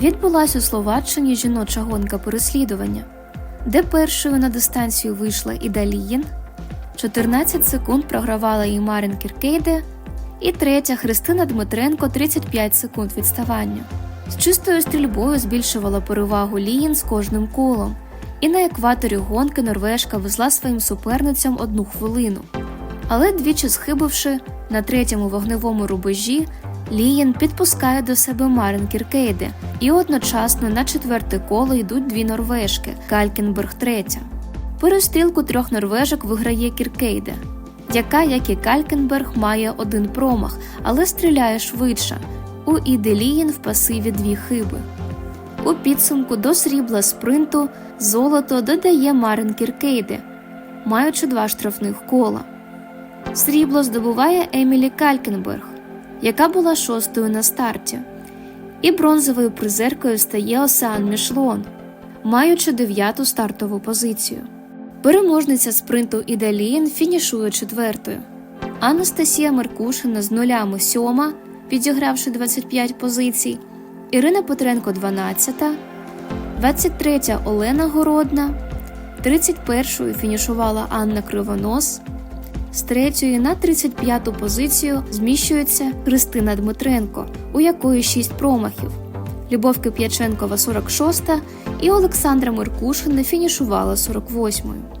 Відбулась у Словаччині жіноча гонка переслідування, де першою на дистанцію вийшла Іда Лієн, 14 секунд програвала їй Марин Кіркейде, і третя Христина Дмитренко 35 секунд відставання. З чистою стрільбою збільшувала перевагу Лієн з кожним колом, і на екваторі гонки норвежка везла своїм суперницям одну хвилину. Але двічі схибивши на третьому вогневому рубежі, Лієн підпускає до себе Марин Кіркейде, і одночасно на четверте коло йдуть дві норвежки Калькенберг третя. Перестрілку трьох норвежок виграє Кіркейде, яка, як і Калькенберг, має один промах, але стріляє швидше. У Іди Лієн в пасиві дві хиби. У підсумку до срібла спринту золото додає Марин Кіркейде, маючи два штрафних кола. Срібло здобуває Емілі Калькенберг, яка була шостою на старті, і бронзовою призеркою стає Осеан Мішлон, маючи дев'яту стартову позицію. Переможниця спринту Іда Лієн фінішує четвертою. Анастасія Меркушина з нулями сьома, підігравши 25 позицій, Ірина Петренко 12, 23 Олена Городна, 31-ю фінішувала Анна Кривонос. З третьої на 35-ту позицію зміщується Христина Дмитренко, у якої 6 промахів. Любов Кип'яченкова 46 і Олександра Меркушина фінішувала 48-ю.